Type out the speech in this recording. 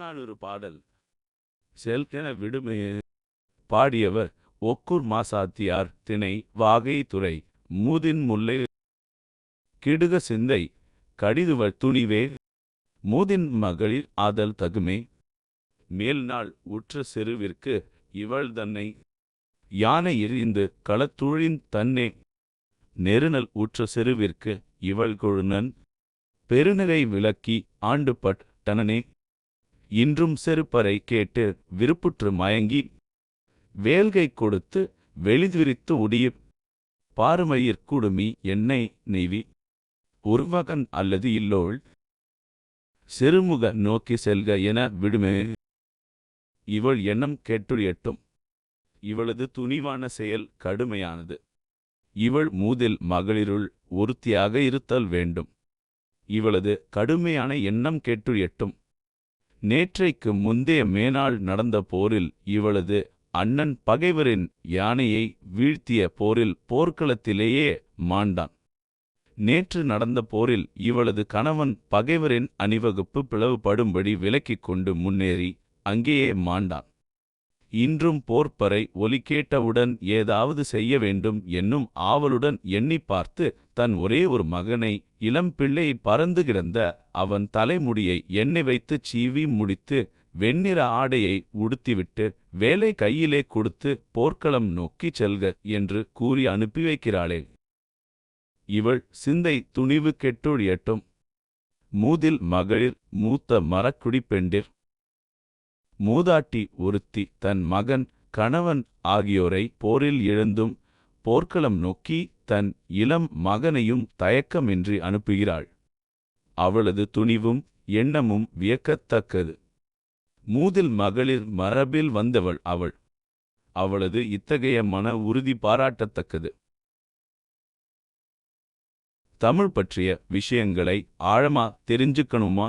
புறநானூறு பாடல். செல்கென விடுமையே பாடியவர் ஒக்கூர் மாசாத்தியார் திணை வாகை துறை மூதின் முல்லை கிடுக சிந்தை கடிதுவ துணிவே மூதின் மகளிர் ஆதல் தகுமே மேல்நாள் உற்ற செருவிற்கு இவள் தன்னை யானை எரிந்து களத்துழின் தன்னே நெருநல் உற்ற செருவிற்கு இவள் கொழுநன் பெருநகை விளக்கி ஆண்டுபட் டனனே இன்றும் செருப்பறை கேட்டு விருப்புற்று மயங்கி வேல்கை கொடுத்து வெளிதிரித்து உடியிப் பாருமையிற் குடுமி என்னை நெய்வி உருவகன் அல்லது இல்லோள் செருமுக நோக்கி செல்க என விடுமே. இவள் எண்ணம் கெட்டுழியட்டும் இவளது துணிவான செயல் கடுமையானது. இவள் மூதில் மகளிருள் ஒருத்தியாக இருத்தல் வேண்டும். இவளது கடுமையான எண்ணம் கெட்டுழியட்டும் நேற்றைக்கு முந்தைய மேனாள் நடந்த போரில் இவளது அண்ணன் பகைவரின் யானையை வீழ்த்திய போரில் போர்க்களத்திலேயே மாண்டான். நேற்று நடந்த போரில் இவளது கணவன் பகைவரின் அணிவகுப்பு பிளவுபடும்படி விலக்கிக் கொண்டு முன்னேறி அங்கேயே மாண்டான். இன்றும் போர்ப்பறை ஒலி கேட்டவுடன் ஏதாவது செய்ய வேண்டும் என்னும் ஆவலுடன் எண்ணிப் பார்த்து தன் ஒரே ஒரு மகனை இளம் பிள்ளை பறந்து கிடந்த அவன் தலைமுடியை எண்ணெய் வைத்துச் சீவி முடித்து வெண்ணிற ஆடையை உடுத்திவிட்டு வேலை கையிலே கொடுத்து போர்க்களம் நோக்கி செல்க என்று கூறி அனுப்பி வைக்கிறாளே. இவள் சிந்தை துணிவு கெட்டொழியட்டும். மூதில் மகளிர் மூத்த மரக்குடி பெண்டிர் மூதாட்டி ஒருத்தி தன் மகன் கணவன் ஆகியோரை போரில் எழுந்தும் போர்க்களம் நோக்கி தன் இளம் மகனையும் தயக்கமின்றி அனுப்புகிறாள். அவளது துணிவும் எண்ணமும் வியக்கத்தக்கது. மூதில் மகளிர் மரபில் வந்தவள் அவள். அவளது இத்தகைய மன உறுதி பாராட்டத்தக்கது. தமிழ் பற்றிய விஷயங்களை ஆழமா தெரிஞ்சுக்கணுமா?